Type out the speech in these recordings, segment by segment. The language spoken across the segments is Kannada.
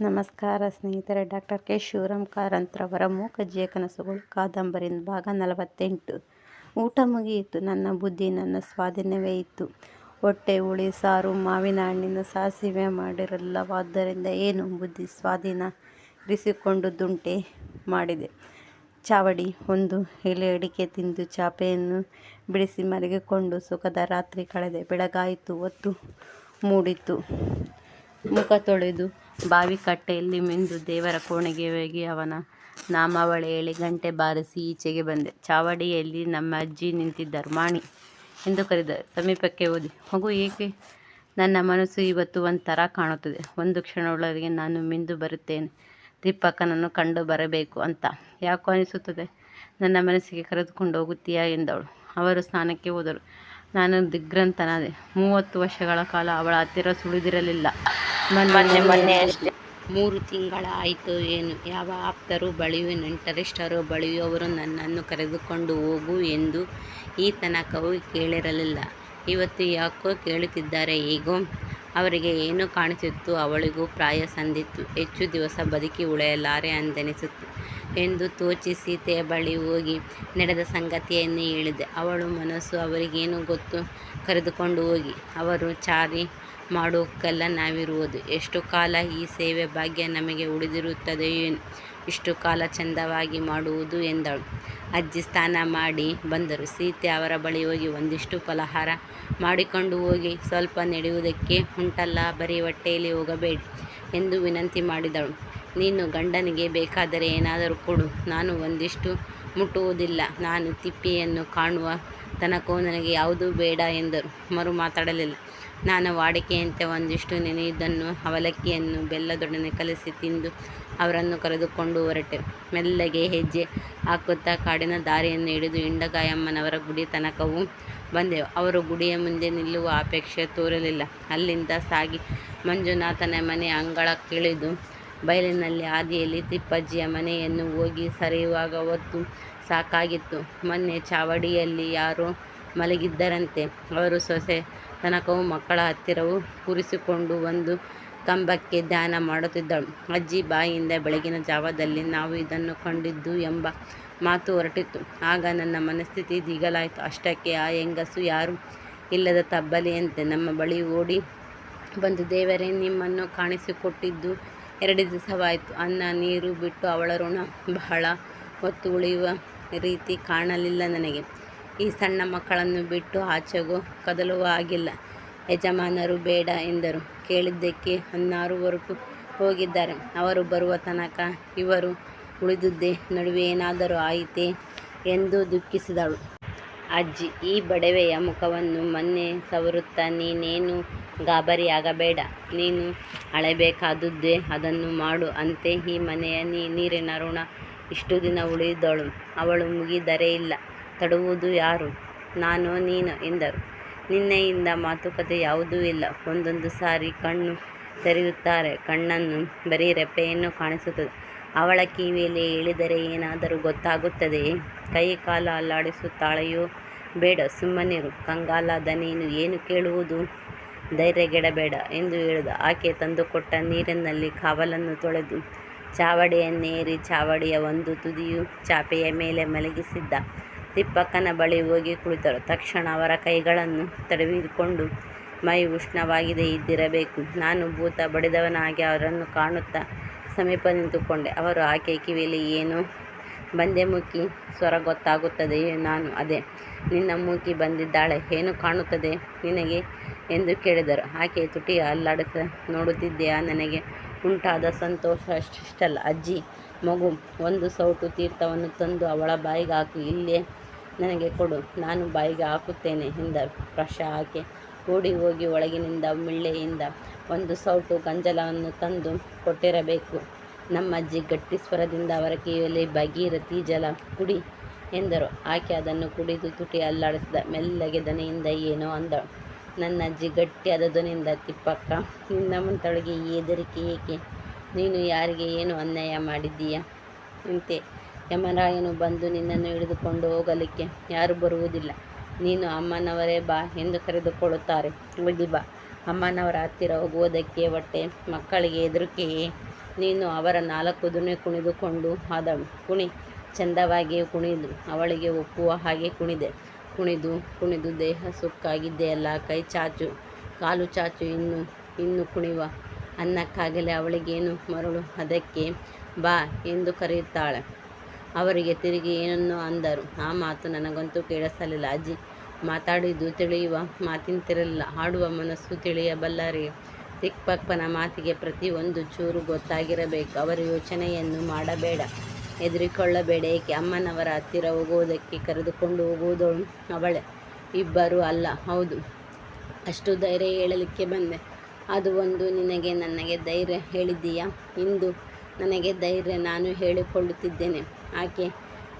ನಮಸ್ಕಾರ ಸ್ನೇಹಿತರೆ, ಡಾಕ್ಟರ್ ಕೆ. ಶಿವರಾಮ್ ಕಾರಂತ್ರವರ ಮೂಕಜ್ಜಿಯ ಕನಸುಗಳು ಕಾದಂಬರಿ ಭಾಗ ನಲವತ್ತೆಂಟು. ಊಟ ಮುಗಿಯಿತು, ನನ್ನ ಬುದ್ಧಿ, ನನ್ನ ಸ್ವಾಧೀನವೇ ಇತ್ತು. ಹೊಟ್ಟೆ ಹುಳಿ ಸಾರು, ಮಾವಿನ ಹಣ್ಣಿನ ಸಾಸಿವೆ ಮಾಡಿರಲ್ಲವಾದ್ದರಿಂದ ಏನು ಬುದ್ಧಿ ಸ್ವಾಧೀನ ಇರಿಸಿಕೊಂಡುದುಂಟೆ ಮಾಡಿದೆ. ಚಾವಡಿ ಒಂದು ಎಲೆ ಅಡಿಕೆ ತಿಂದು ಚಾಪೆಯನ್ನು ಬಿಡಿಸಿ ಮಲಗಿಕೊಂಡು ಸುಖದ ರಾತ್ರಿ ಕಳೆದೆ. ಬೆಳಗಾಯಿತು, ಹೊತ್ತು ಮೂಡಿತು. ಮುಖ ತೊಳೆದು ಬಾವಿ ಕಟ್ಟೆಯಲ್ಲಿ ಮಿಂದು ದೇವರ ಕೋಣೆಗೆ ಹೋಗಿ ಅವನ ನಾಮಾವಳಿ ಹೇಳಿ ಗಂಟೆ ಬಾರಿಸಿ ಈಚೆಗೆ ಬಂದೆ. ಚಾವಡಿಯಲ್ಲಿ ನಮ್ಮ ಅಜ್ಜಿ ನಿಂತಿದ್ದರು. ಮಾಣಿ ಎಂದು ಕರೆದ ಸಮೀಪಕ್ಕೆ ಓದಿ. ಮಗು, ಏಕೆ? ನನ್ನ ಮನಸ್ಸು ಇವತ್ತು ಒಂಥರ ಕಾಣುತ್ತದೆ. ಒಂದು ಕ್ಷಣದೊಳಗೆ ನಾನು ಮಿಂದು ಬರುತ್ತೇನೆ. ತಿಪ್ಪಕ್ಕನನ್ನು ಕಂಡು ಬರಬೇಕು ಅಂತ. ಯಾಕೋ ಅನಿಸುತ್ತದೆ? ನನ್ನ ಮನಸ್ಸಿಗೆ ಕರೆದುಕೊಂಡು ಹೋಗುತ್ತೀಯಾ ಎಂದವಳು. ಅವರು ಸ್ನಾನಕ್ಕೆ ಹೋದರು. ನಾನು ದಿಗ್ರಂಥನಾದೆ ಮೂವತ್ತು ವರ್ಷಗಳ ಕಾಲ ಅವಳ ಹತ್ತಿರ ಸುಳಿದಿರಲಿಲ್ಲ. ಮೊನ್ನೆ ಮೊನ್ನೆ ಅಷ್ಟೇ. ಮೂರು ತಿಂಗಳಾಯಿತು ಏನು ಯಾವ ಆಪ್ತರು ಬಳಿಯುವ ನೆಂಟರಿಷ್ಟರು ಬಳಿಯುವವರು ಅವರು ನನ್ನನ್ನು ಕರೆದುಕೊಂಡು ಹೋಗು ಎಂದು ಈ ತನಕವೂ ಕೇಳಿರಲಿಲ್ಲ. ಇವತ್ತು ಯಾಕೋ ಕೇಳುತ್ತಿದ್ದಾರೆ ಹೇಗೋ. ಅವರಿಗೆ ಏನು ಕಾಣಿಸಿತ್ತು ಅವಳಿಗೂ ಪ್ರಾಯ ಸಂದಿತ್ತು. ಹೆಚ್ಚು ದಿವಸ ಬದುಕಿ ಉಳಿಯಲಾರೆ ಅಂದೆನಿಸಿತ್ತು ಎಂದು ತೋಚಿ ಸೀತೆಯ ಬಳಿ ಹೋಗಿ ನಡೆದ ಸಂಗತಿಯನ್ನು ಹೇಳಿದೆ. ಅವಳು ಮನಸ್ಸು ಅವರಿಗೇನು ಗೊತ್ತು? ಕರೆದುಕೊಂಡು ಹೋಗಿ. ಅವರು ಚಾರಿ ಮಾಡೋಕ್ಕೆಲ್ಲ ನಾವಿರುವುದು. ಎಷ್ಟು ಕಾಲ ಈ ಸೇವೆ ಭಾಗ್ಯ ನಮಗೆ ಉಳಿದಿರುತ್ತದೆಯೋ ಇಷ್ಟು ಕಾಲ ಚಂದವಾಗಿ ಮಾಡುವುದು ಎಂದಳು. ಅಜ್ಜಿ ಸ್ನಾನ ಮಾಡಿ ಬಂದರು. ಸೀತೆ ಅವರ ಬಳಿ ಹೋಗಿ ಒಂದಿಷ್ಟು ಫಲಹಾರ ಮಾಡಿಕೊಂಡು ಹೋಗಿ ಸ್ವಲ್ಪ ನಡೆಯುವುದಕ್ಕೆ ಉಂಟಲ್ಲ, ಬರೀ ಹೊಟ್ಟೆಯಲ್ಲಿ ಹೋಗಬೇಡಿ ಎಂದು ವಿನಂತಿ ಮಾಡಿದಳು. ನೀನು ಗಂಡನಿಗೆ ಬೇಕಾದರೆ ಏನಾದರೂ ಕೊಡು. ನಾನು ಒಂದಿಷ್ಟು ಮುಟ್ಟುವುದಿಲ್ಲ. ನಾನು ತಿಪ್ಪಿಯನ್ನು ಕಾಣುವ ತನಕವೂ ನನಗೆ ಯಾವುದೂ ಬೇಡ ಎಂದರು. ಮರು ಮಾತಾಡಲಿಲ್ಲ. ನಾನು ವಾಡಿಕೆಯಂತೆ ಒಂದಿಷ್ಟು ನೆನೆಯುವುದನ್ನು, ಅವಲಕ್ಕಿಯನ್ನು ಬೆಲ್ಲದೊಡನೆ ಕಲಸಿ ತಿಂದು ಅವರನ್ನು ಕರೆದುಕೊಂಡು ಹೊರಟೆ. ಮೆಲ್ಲಗೆ ಹೆಜ್ಜೆ ಹಾಕುತ್ತಾ ಕಾಡಿನ ದಾರಿಯನ್ನು ಹಿಡಿದು ಇಂಡಗಾಯಮ್ಮನವರ ಗುಡಿ ತನಕವೂ ಬಂದೆವು. ಅವರು ಗುಡಿಯ ಮುಂದೆ ನಿಲ್ಲುವ ಅಪೇಕ್ಷೆ ತೋರಲಿಲ್ಲ. ಅಲ್ಲಿಂದ ಸಾಗಿ ಮಂಜುನಾಥನ ಮನೆ ಅಂಗಳಕ್ಕಿಳಿದು ಬಯಲಿನಲ್ಲಿ ಹಾದಿಯಲ್ಲಿ ತಿಪ್ಪಜ್ಜಿಯ ಮನೆಯನ್ನು ಹೋಗಿ ಸರಿಯುವಾಗ ಹೊತ್ತು ಸಾಕಾಗಿತ್ತು. ಮೊನ್ನೆ ಚಾವಡಿಯಲ್ಲಿ ಯಾರೋ ಮಲಗಿದ್ದರಂತೆ. ಅವರು ಸೊಸೆ ತನಕವೂ ಮಕ್ಕಳ ಹತ್ತಿರವೂ ಕೂರಿಸಿಕೊಂಡು ಒಂದು ಕಂಬಕ್ಕೆ ಧ್ಯಾನ ಮಾಡುತ್ತಿದ್ದಳು. ಅಜ್ಜಿ ಬಾಯಿಯಿಂದ ಬೆಳಗಿನ ಜಾವದಲ್ಲಿ ನಾವು ಇದನ್ನು ಕಂಡಿದ್ದು ಎಂಬ ಮಾತು ಹೊರಟಿತ್ತು. ಆಗ ನನ್ನ ಮನಸ್ಥಿತಿ ದಿಗಲಾಯಿತು. ಅಷ್ಟಕ್ಕೆ ಆ ಹೆಂಗಸು ಯಾರೂ ಇಲ್ಲದ ತಬ್ಬಲಿಯಂತೆ ನಮ್ಮ ಬಳಿ ಓಡಿ ಬಂದು, ದೇವರೇ, ನಿಮ್ಮನ್ನು ಕಾಣಿಸಿಕೊಟ್ಟಿದ್ದು ಎರಡು ದಿವಸವಾಯಿತು. ಅನ್ನ, ನೀರು ಬಿಟ್ಟು ಅವಳ ಋಣ ಬಹಳ ಹೊತ್ತು ಉಳಿಯುವ ರೀತಿ ಕಾಣಲಿಲ್ಲ ನನಗೆ. ಈ ಸಣ್ಣ ಮಕ್ಕಳನ್ನು ಬಿಟ್ಟು ಆಚೆಗೂ ಕದಲುವ ಆಗಿಲ್ಲ ಯಜಮಾನರು ಬೇಡ ಎಂದರು. ಕೇಳಿದ್ದಕ್ಕೆ ಹನ್ನಾರುವರೆಗೂ ಹೋಗಿದ್ದಾರೆ. ಅವರು ಬರುವ ತನಕ ಇವರು ಉಳಿದುದ್ದೇ. ನಡುವೆ ಏನಾದರೂ ಆಯಿತೆ ಎಂದು ದುಃಖಿಸಿದಳು. ಅಜ್ಜಿ, ಈ ಬಡವೆಯ ಮುಖವನ್ನು ಮೊನ್ನೆ ಸವರುತ್ತಾ ನೀನೇನು ಗಾಬರಿಯಾಗಬೇಡ. ನೀನು ಅಳಬೇಕಾದದ್ದೇ ಅದನ್ನು ಮಾಡು. ಅಂತೆ ಈ ಮನೆಯ ನೀರಿನ ಋಣ ಇಷ್ಟು ದಿನ ಉಳಿದಳು. ಅವಳು ಮುಗಿದರೆ ಇಲ್ಲ. ತಡುವುದು ಯಾರು? ನಾನು, ನೀನು ಎಂದರು. ನಿನ್ನೆಯಿಂದ ಮಾತುಕತೆ ಯಾವುದೂ ಇಲ್ಲ. ಒಂದೊಂದು ಸಾರಿ ಕಣ್ಣು ತೆರೆಯುತ್ತಾರೆ. ಕಣ್ಣನ್ನು ಬರೀ ರೆಪ್ಪೆಯನ್ನು ಕಾಣಿಸುತ್ತದೆ. ಅವಳ ಕಿವಿಯಲ್ಲಿ ಹೇಳಿದರೆ ಏನಾದರೂ ಗೊತ್ತಾಗುತ್ತದೆಯೇ ಕೈ ಕಾಲ ಅಲ್ಲಾಡಿಸುತ್ತಾಳೆಯೋ? ಬೇಡ, ಸುಮ್ಮನಿರು. ಕಂಗಾಲಾದ ನೀನು ಏನು ಕೇಳುವುದು? ಧೈರ್ಯಗೆಡಬೇಡ ಎಂದು ಹೇಳಿದ. ಆಕೆ ತಂದುಕೊಟ್ಟ ನೀರಿನಲ್ಲಿ ಕಾವಲನ್ನು ತೊಳೆದು ಚಾವಡಿಯನ್ನೇರಿ ಚಾವಡಿಯ ಒಂದು ತುದಿಯು ಚಾಪೆಯ ಮೇಲೆ ಮಲಗಿಸಿದ್ದ. ತಿಪ್ಪಕ್ಕನ ಬಳಿ ಹೋಗಿ ಕುಳಿತರು ತಕ್ಷಣ ಅವರ ಕೈಗಳನ್ನು ತಡವಿಕೊಂಡು, ಮೈ ಉಷ್ಣವಾಗಿದೆ, ಇದ್ದಿರಬೇಕು. ನಾನು ಭೂತ ಬಡಿದವನಾಗಿ ಅವರನ್ನು ಕಾಣುತ್ತಾ ಸಮೀಪ ನಿಂತುಕೊಂಡೆ. ಅವರು ಆಕೆ ಕಿವಿಯಲ್ಲಿ ಏನು ಬಂದೆ ಮುಖಿ ಸ್ವರ ಗೊತ್ತಾಗುತ್ತದೆಯೇ? ನಾನು ಅದೇ. ನಿನ್ನ ಮೂಕಿ ಬಂದಿದ್ದಾಳೆ. ಏನು ಕಾಣುತ್ತದೆ ನಿನಗೆ ಎಂದು ಕೇಳಿದರು. ಆಕೆ ತುಟಿ ಅಲ್ಲಾಡಿಸ ನೋಡುತ್ತಿದ್ದೆಯಾ ನನಗೆ ಉಂಟಾದ ಸಂತೋಷ ಅಷ್ಟಿಷ್ಟಲ್ಲ. ಅಜ್ಜಿ, ಮಗು, ಒಂದು ಸೌಟು ತೀರ್ಥವನ್ನು ತಂದು ಅವಳ ಬಾಯಿಗೆ ಹಾಕು ಇಲ್ಲೇ ನನಗೆ ಕೊಡು, ನಾನು ಬಾಯಿಗೆ ಹಾಕುತ್ತೇನೆ ಎಂದ ಪ್ರಶ ಆಕೆ. ಓಡಿ ಹೋಗಿ ಒಳಗಿನಿಂದ ಮಿಳ್ಳೆಯಿಂದ ಒಂದು ಸೌಟು ಗಂಜಲವನ್ನು ತಂದು ಕೊಟ್ಟಿರಬೇಕು. ನಮ್ಮಜ್ಜಿ ಗಟ್ಟಿ ಸ್ವರದಿಂದ ಅವರ ಕಿವಿಯಲ್ಲಿ ಭಗೀರಥಿ ಜಲ ಕುಡಿ ಎಂದರು. ಆಕೆ ಅದನ್ನು ಕುಡಿದು ತುಟಿ ಅಲ್ಲಾಡಿಸಿದ ಮೆಲ್ಲಗೆ ದನಿಯಿಂದ ಏನೋ ಅಂದ. ನನ್ನ ಅಜ್ಜಿ ಗಟ್ಟಿಯಾದ ಧ್ವನಿಯಿಂದ, ತಿಪ್ಪಕ್ಕ, ನಿನ್ನ ಮುಂತೊಳಗೆ ಈ ಹೆದರಿಕೆ ಏಕೆ? ನೀನು ಯಾರಿಗೆ ಏನು ಅನ್ಯಾಯ ಮಾಡಿದ್ದೀಯಾ? ಇಂತೆ ಯಮರಾಯನು ಬಂದು ನಿನ್ನನ್ನು ಹಿಡಿದುಕೊಂಡು ಹೋಗಲಿಕ್ಕೆ ಯಾರೂ ಬರುವುದಿಲ್ಲ. ನೀನು ಅಮ್ಮನವರೇ ಬಾ ಎಂದು ಕರೆದುಕೊಳ್ಳುತ್ತಾರೆ. ಹೋಗಿ ಬಾ. ಅಮ್ಮನವರ ಹತ್ತಿರ ಹೋಗುವುದಕ್ಕೆ ಹೊಟ್ಟೆ ಮಕ್ಕಳಿಗೆ ಹೆದರಿಕೆಯೇ? ನೀನು ಅವರ ನಾಲ್ಕು ದಿನ ಕುಣಿದುಕೊಂಡು ಆದಳು. ಕುಣಿ. ಚಂದವಾಗಿ ಕುಣಿದು ಅವಳಿಗೆ ಒಪ್ಪುವ ಹಾಗೆ ಕುಣಿದೆ. ಕುಣಿದು ಕುಣಿದು ದೇಹ ಸುಕ್ಕಾಗಿದ್ದೆಯಲ್ಲ ಕೈ ಚಾಚು, ಕಾಲು ಚಾಚು, ಇನ್ನು ಇನ್ನು ಕುಣಿವ. ಅನ್ನಕ್ಕಾಗಲೇ ಅವಳಿಗೇನು ಮರಳು? ಅದಕ್ಕೆ ಬಾ ಎಂದು ಕರೆಯುತ್ತಾಳೆ. ಅವರಿಗೆ ತಿರುಗಿ ಏನನ್ನು ಅಂದರು. ಆ ಮಾತು ನನಗಂತೂ ಕೇಳಿಸಲಿಲ್ಲ. ಅಜ್ಜಿ ಮಾತಾಡಿದ್ದು ತಿಳಿಯುವ ಮಾತಿಂತಿರಲಿಲ್ಲ ಹಾಡುವ ಮನಸ್ಸು ತಿಳಿಯಬಲ್ಲರಿ ತಿಪ್ಪಪ್ಪನ ಮಾತಿಗೆ ಪ್ರತಿಯೊಂದು ಚೂರು ಗೊತ್ತಾಗಿರಬೇಕು. ಅವರ ಯೋಚನೆಯನ್ನು ಮಾಡಬೇಡ, ಹೆದರಿಕೊಳ್ಳಬೇಡ. ಏಕೆ? ಅಮ್ಮನವರ ಹತ್ತಿರ ಹೋಗುವುದಕ್ಕೆ ಕರೆದುಕೊಂಡು ಹೋಗುವುದು ಅವಳೆ. ಇಬ್ಬರು ಅಲ್ಲ. ಹೌದು, ಅಷ್ಟು ಧೈರ್ಯ ಹೇಳಲಿಕ್ಕೆ ಬಂದೆ. ಅದು ಒಂದು ನಿನಗೆ ನನಗೆ ಧೈರ್ಯ ಹೇಳಿದ್ದೀಯಾ? ಇಂದು ನನಗೆ ಧೈರ್ಯ ನಾನು ಹೇಳಿಕೊಳ್ಳುತ್ತಿದ್ದೇನೆ. ಆಕೆ,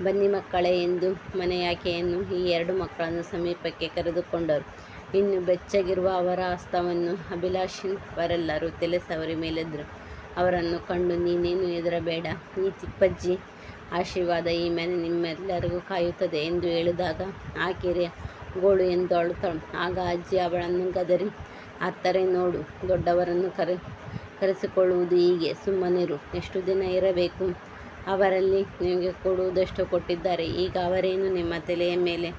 ಬನ್ನಿ ಮಕ್ಕಳೇ ಎಂದು ಮನೆಯಾಕೆಯನ್ನು ಈ ಎರಡು ಮಕ್ಕಳನ್ನು ಸಮೀಪಕ್ಕೆ ಕರೆದುಕೊಂಡರು. ಇನ್ನು ಬೆಚ್ಚಗಿರುವ ಅವರ ಹಸ್ತವನ್ನು ಅಭಿಲಾಷಿವರೆಲ್ಲರೂ ತಲೆ ಸವರಿ ಮೇಲೆದ್ರು. ಅವರನ್ನು ಕಂಡು, ನೀನೇನು ಹೆದರಬೇಡ, ಈ ತಿಪ್ಪಜ್ಜಿ ಆಶೀರ್ವಾದ ಈ ಮನೆ ನಿಮ್ಮೆಲ್ಲರಿಗೂ ಕಾಯುತ್ತದೆ ಎಂದು ಹೇಳಿದಾಗ ಆಕೆರೆ ಗೋಳು ಎಂದು ಅಳುತ್ತಳು ಆಗ ಅಜ್ಜಿ ಅವಳನ್ನು ಗದರಿ, ಅತ್ತರೆ ನೋಡು, ದೊಡ್ಡವರನ್ನು ಕರೆ, ಕರೆಸಿಕೊಳ್ಳುವುದು ಹೀಗೆ, ಸುಮ್ಮನಿರು, ಎಷ್ಟು ದಿನ ಇರಬೇಕು? ಅವರಲ್ಲಿ ನಿಮಗೆ ಕೊಡುವುದಷ್ಟು ಕೊಟ್ಟಿದ್ದಾರೆ. ಈಗ ಅವರೇನು ನಿಮ್ಮ ತಲೆಯ ಮೇಲೆ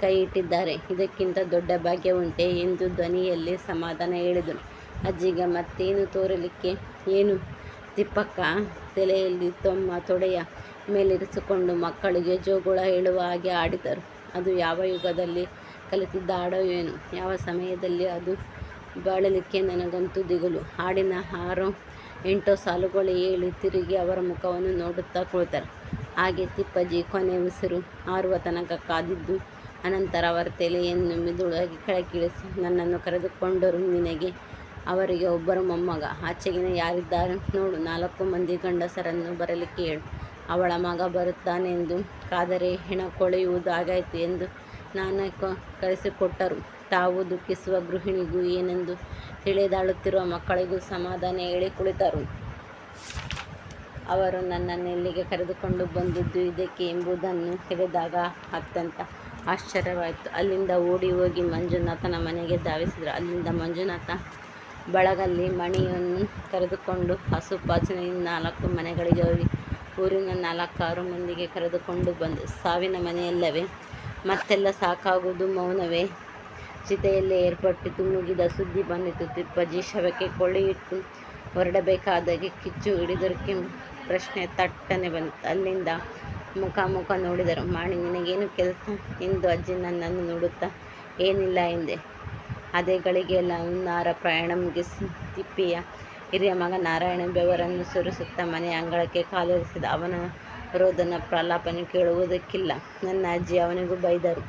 ಕೈ ಇಟ್ಟಿದ್ದಾರೆ? ಇದಕ್ಕಿಂತ ದೊಡ್ಡ ಭಾಗ್ಯ ಉಂಟೆ ಎಂದು ಧ್ವನಿಯಲ್ಲಿ ಸಮಾಧಾನ ಹೇಳಿದರು ಅಜ್ಜಿಗ ಮತ್ತೇನು ತೋರಲಿಕ್ಕೆ? ಏನು? ತಿಪ್ಪಕ್ಕ ತಲೆಯಲ್ಲಿ ತಮ್ಮ ತೊಡೆಯ ಮೇಲಿರಿಸಿಕೊಂಡು ಮಕ್ಕಳಿಗೆ ಜೋಗುಳ ಹೇಳುವ ಹಾಗೆ ಆಡಿದರು ಅದು ಯಾವ ಯುಗದಲ್ಲಿ ಕಲಿತಿದ್ದ ಹಾಡೋ ಏನು? ಯಾವ ಸಮಯದಲ್ಲಿ ಅದು ಬಾಳಲಿಕ್ಕೆ ನನಗಂತೂ ದಿಗುಲು. ಹಾಡಿನ ಆರೋ ಎಂಟೋ ಸಾಲುಗಳು ಹೇಳಿ ತಿರುಗಿ ಅವರ ಮುಖವನ್ನು ನೋಡುತ್ತಾ ಕುಳಿತರು. ಹಾಗೆ ತಿಪ್ಪಜ್ಜಿ ಕೊನೆ ಉಸಿರು ಆರುವ ತನಕ ಕಾದಿದ್ದು, ಅನಂತರ ಅವರ ತಲೆಯನ್ನು ಮಿದುಳಾಗಿ ಕೆಳಕಿಳಿಸಿ ನನ್ನನ್ನು ಕರೆದುಕೊಂಡರು, ನಿನಗೆ ಅವರಿಗೆ ಒಬ್ಬರು ಮೊಮ್ಮಗ, ಆಚೆಗಿನ ಯಾರಿದ್ದಾರೆ ನೋಡು, ನಾಲ್ಕು ಮಂದಿ ಗಂಡಸರನ್ನು ಬರಲಿಕ್ಕೆ ಹೇಳು ಅವಳ ಮಗ ಬರುತ್ತಾನೆಂದು, ಕಾದರೆ ಹೆಣ ಕೊಳೆಯುವುದು ಆಗಾಯಿತು ಎಂದು ನಾನು ಕರೆಸಿಕೊಟ್ಟರು. ತಾವು ದುಃಖಿಸುವ ಗೃಹಿಣಿಗೂ ಏನೆಂದು ತಿಳಿದಾಳುತ್ತಿರುವ ಮಕ್ಕಳಿಗೂ ಸಮಾಧಾನ ಹೇಳಿ ಕುಳಿತರು. ಅವರು ನನ್ನನ್ನು ಇಲ್ಲಿಗೆ ಕರೆದುಕೊಂಡು ಬಂದಿದ್ದು ಇದಕ್ಕೆ ಎಂಬುದನ್ನು ತಿಳಿದಾಗ ಅತ್ಯಂತ ಆಶ್ಚರ್ಯವಾಯಿತು. ಅಲ್ಲಿಂದ ಓಡಿ ಹೋಗಿ ಮಂಜುನಾಥನ ಮನೆಗೆ ಧಾವಿಸಿದರು. ಅಲ್ಲಿಂದ ಮಂಜುನಾಥ ಬಳಗಲ್ಲಿ ಮಣಿಯನ್ನು ಕರೆದುಕೊಂಡು ಹಸುಪಾಸಿನ ನಾಲ್ಕು ಮನೆಗಳಿಗೆ ಹೋಗಿ ಊರಿನ ನಾಲ್ಕಾರು ಮಂದಿಗೆ ಕರೆದುಕೊಂಡು ಬಂದು. ಸಾವಿನ ಮನೆಯಲ್ಲವೇ? ಮತ್ತೆಲ್ಲ ಸಾಕಾಗುವುದು ಮೌನವೇ? ಚಿತೆಯಲ್ಲೇ ಏರ್ಪಟ್ಟು ಮುಗಿದ ಸುದ್ದಿ ಬಂದಿತು. ತಿಪ್ಪಜ್ಜಿ ಶವಕ್ಕೆ ಕೊಳ್ಳಿಯಿಟ್ಟು ಹೊರಡಬೇಕಾದಾಗೆ ಕಿಚ್ಚು ಹಿಡಿದರಕ್ಕೆ ಪ್ರಶ್ನೆ ತಟ್ಟನೆ ಬಂತು. ಅಲ್ಲಿಂದ ಮುಖ ಮುಖ ನೋಡಿದರು ಮಾಡಿ ನಿನಗೇನು ಕೆಲಸ ಎಂದು ಅಜ್ಜಿ ನನ್ನನ್ನು ನೋಡುತ್ತಾ, ಏನಿಲ್ಲ ಎಂದೆ. ಅದೇ ಗಳಿಗೆಲ್ಲ ಹುನ್ನಾರ ಪ್ರಯಾಣ ಮುಗಿಸಿ. ತಿಪ್ಪಿಯ ಹಿರಿಯ ಮಗ ನಾರಾಯಣ ಬೆವರನ್ನು ಸುರಿಸುತ್ತಾ ಮನೆ ಅಂಗಳಕ್ಕೆ ಕಾಲಿರಿಸಿದ ಅವನ ರೋದನ ಪ್ರಲಾಪನೆ ಕೇಳುವುದಕ್ಕಿಲ್ಲ. ನನ್ನ ಅಜ್ಜಿ ಅವನಿಗೂ ಬೈದರು.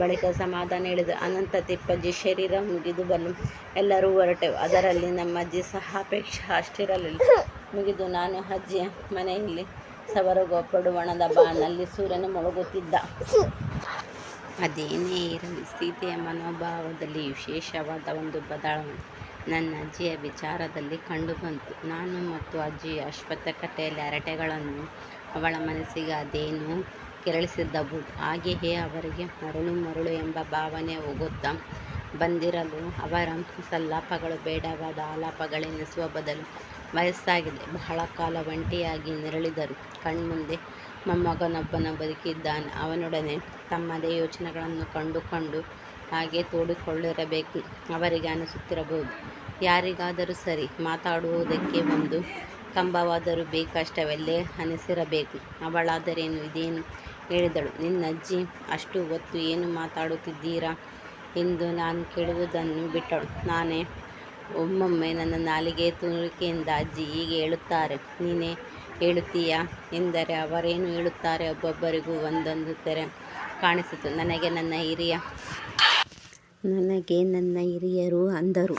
ಬಳಿಕ ಸಮಾಧಾನ ಹೇಳಿದ ಅನಂತ ತಿಪ್ಪಜ್ಜಿ, ಶರೀರ ಮುಗಿದು ಬನ್ನು. ಎಲ್ಲರೂ ಹೊರಟೆವು. ಅದರಲ್ಲಿ ನಮ್ಮ ಅಜ್ಜಿ ಸಹ ಅಪೇಕ್ಷೆ ಅಷ್ಟಿರಲಿಲ್ಲ. ಮುಗಿದು ನಾನು ಅಜ್ಜಿಯ ಮನೆಯಲ್ಲಿ ಸವರಗೊಪ್ಪಡುವಣದ ಬಾನಲ್ಲಿ ಸೂರ್ಯನು ಮುಳುಗುತ್ತಿದ್ದ. ಅದೇನೇ ಇರಲಿ, ಸೀತೆಯ ಮನೋಭಾವದಲ್ಲಿ ವಿಶೇಷವಾದ ಒಂದು ಬದಲಾವಣೆ. ನನ್ನ ಅಜ್ಜಿಯ ವಿಚಾರದಲ್ಲಿ ಕಂಡುಬಂತು ನಾನು ಮತ್ತು ಅಜ್ಜಿ ಅಶ್ವತ್ಥಕಟ್ಟೆಯಲ್ಲಿ ಹರಟೆಗಳನ್ನು ಅವಳ ಮನಸ್ಸಿಗೆ ಅದೇನು ಕೆರಳಿಸಿದ್ದವು ಹಾಗೆಯೇ ಅವರಿಗೆ ಮರಳು ಮರಳು ಎಂಬ ಭಾವನೆ ಹೋಗುತ್ತಾ ಬಂದಿರಲು ಅವರ ಸಲ್ಲಾಪಗಳು ಬೇಡವಾದ ಆಲಾಪಗಳೆನಿಸುವ ಬದಲು ವಯಸ್ಸಾಗಿದೆ. ಬಹಳ ಕಾಲ ಒಂಟಿಯಾಗಿ ನೆರಳಿದರು. ಕಣ್ಮುಂದೆ ಮೊಮ್ಮಗನೊಬ್ಬನ ಬದುಕಿದ್ದಾನೆ ಅವನೊಡನೆ ತಮ್ಮದೇ ಯೋಚನೆಗಳನ್ನು ಕಂಡುಕೊಂಡು ಹಾಗೆ ತೋಡಿಕೊಳ್ಳಿರಬೇಕು. ಅವರಿಗೆ ಅನಿಸುತ್ತಿರಬಹುದು. ಯಾರಿಗಾದರೂ ಸರಿ ಮಾತಾಡುವುದಕ್ಕೆ ಒಂದು ಕಂಬವಾದರೂ ಬೇಕಷ್ಟವೆಲ್ಲೇ ಅನಿಸಿರಬೇಕು. ಅವಳಾದರೇನು? ಇದೇನು? ಹೇಳಿದಳು ನಿನ್ನಜ್ಜಿ ಅಷ್ಟು ಹೊತ್ತು ಏನು ಮಾತಾಡುತ್ತಿದ್ದೀರಾ? ಎಂದು ನಾನು ಕೇಳುವುದನ್ನು ಬಿಟ್ಟಳು. ನಾನೇ, ಒಮ್ಮೊಮ್ಮೆ ನನ್ನ ನಾಲಿಗೆ ತುರಿಕೆಯಿಂದ ಅಜ್ಜಿ ಹೀಗೆ ಹೇಳುತ್ತಾರೆ. ನೀನೇ ಹೇಳುತ್ತೀಯಾ? ಎಂದರೆ, ಅವರೇನು ಹೇಳುತ್ತಾರೆ ಒಬ್ಬೊಬ್ಬರಿಗೂ ಒಂದೊಂದು ತೆರೆ ಕಾಣಿಸಿತು. ನನಗೆ ನನ್ನ ಹಿರಿಯ, ನನಗೆ ನನ್ನ ಹಿರಿಯರು ಅಂದರು.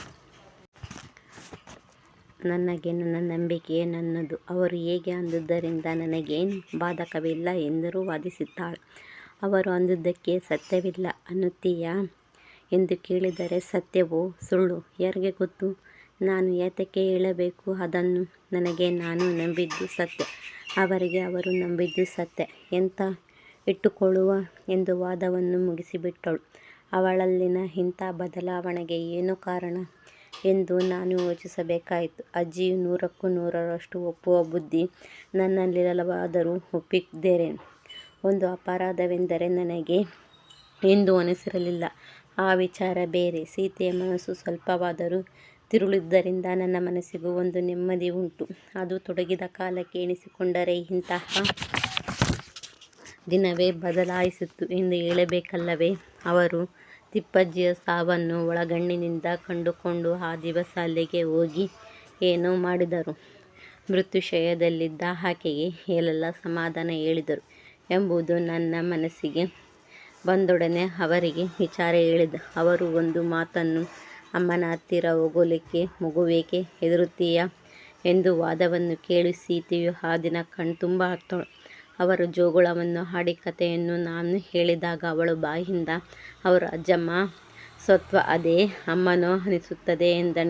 ನನಗೆ ನನ್ನ ನಂಬಿಕೆ ನನ್ನದು. ಅವರು ಹೇಗೆ ಅಂದುದರಿಂದ ನನಗೇನು ಬಾಧಕವಿಲ್ಲ ಎಂದರು ವಾದಿಸುತ್ತಾಳೆ ಅವರು ಅಂದುದಕ್ಕೆ ಸತ್ಯವಿಲ್ಲ ಅನ್ನುತ್ತೀಯಾ ಎಂದು ಕೇಳಿದರೆ, ಸತ್ಯವೋ, ಸುಳ್ಳು. ಯಾರಿಗೆ ಗೊತ್ತು? ನಾನು ಏತಕ್ಕೆ ಹೇಳಬೇಕು? ಅದನ್ನು ನನಗೆ ನಾನು ನಂಬಿದ್ದು ಸತ್ಯ. ಅವರಿಗೆ ಅವರು ನಂಬಿದ್ದು ಸತ್ಯ. ಎಂತ ಇಟ್ಟುಕೊಳ್ಳುವ ಎಂದು ವಾದವನ್ನು ಮುಗಿಸಿಬಿಟ್ಟಳು. ಅವಳಲ್ಲಿನ ಇಂಥ ಬದಲಾವಣೆಗೆ ಏನು ಕಾರಣ? ಎಂದು ನಾನು ಯೋಚಿಸಬೇಕಾಯಿತು. ಅಜ್ಜಿಯು ನೂರಕ್ಕೂ ನೂರರಷ್ಟು ಒಪ್ಪುವ ಬುದ್ಧಿ ನನ್ನಲ್ಲಿರಲವಾದರೂ ಒಪ್ಪಿದ್ದೇನೆ. ಒಂದು ಅಪರಾಧವೆಂದರೆ ನನಗೆ ಎಂದೂ ಅನಿಸಿರಲಿಲ್ಲ. ಆ ವಿಚಾರ ಬೇರೆ. ಸೀತೆಯ ಮನಸ್ಸು ಸ್ವಲ್ಪವಾದರೂ ತಿರುಳಿದ್ದರಿಂದ ನನ್ನ ಮನಸ್ಸಿಗೂ ಒಂದು ನೆಮ್ಮದಿ ಉಂಟು. ಅದು ತೊಡಗಿದ ಕಾಲಕ್ಕೆ ಎಣಿಸಿಕೊಂಡರೆ ಇಂತಹ ದಿನವೇ ಬದಲಾಯಿಸಿತು ಎಂದು ಹೇಳಬೇಕಲ್ಲವೇ. ಅವರು ತಿಪ್ಪಜ್ಜಿಯ ಸಾವನ್ನು ಒಳಗಣ್ಣಿನಿಂದ ಕಂಡುಕೊಂಡು ಆ ದಿವಸ ಅಲ್ಲಿಗೆ ಹೋಗಿ ಏನೋ ಮಾಡಿದರು. ಮೃತ್ಯುಶಯದಲ್ಲಿದ್ದ ಆಕೆಗೆ ಏಲೆಲ್ಲ ಸಮಾಧಾನ ಹೇಳಿದರು ಎಂಬುದು ನನ್ನ ಮನಸ್ಸಿಗೆ ಬಂದೊಡನೆ ಅವರಿಗೆ ವಿಚಾರ ಹೇಳಿದ ಅವರು ಒಂದು ಮಾತನ್ನು, ಅಮ್ಮನ ಹತ್ತಿರ ಹೋಗಲಿಕ್ಕೆ ಮಗುವೇಕೆ ಹೆದರುತ್ತೀಯಾ ಎಂದು ವಾದವನ್ನು ಕೇಳಿ ಸೀತೆಯು ಆ ದಿನ ಕಣ್ತುಂಬ ಅತ್ತಳು. ಅವರು ಜೋಗುಳವನ್ನು ಹಾಡಿ ಕಥೆಯನ್ನು ನಾನು ಹೇಳಿದಾಗ ಅವಳು ಬಾಯಿಂದ, ಅವರು ಅಜ್ಜಮ್ಮ ಸತ್ವ ಅದೇ, ಅಮ್ಮನೋ ಅನಿಸುತ್ತದೆ ಎಂದೆಣಸಿದೆ.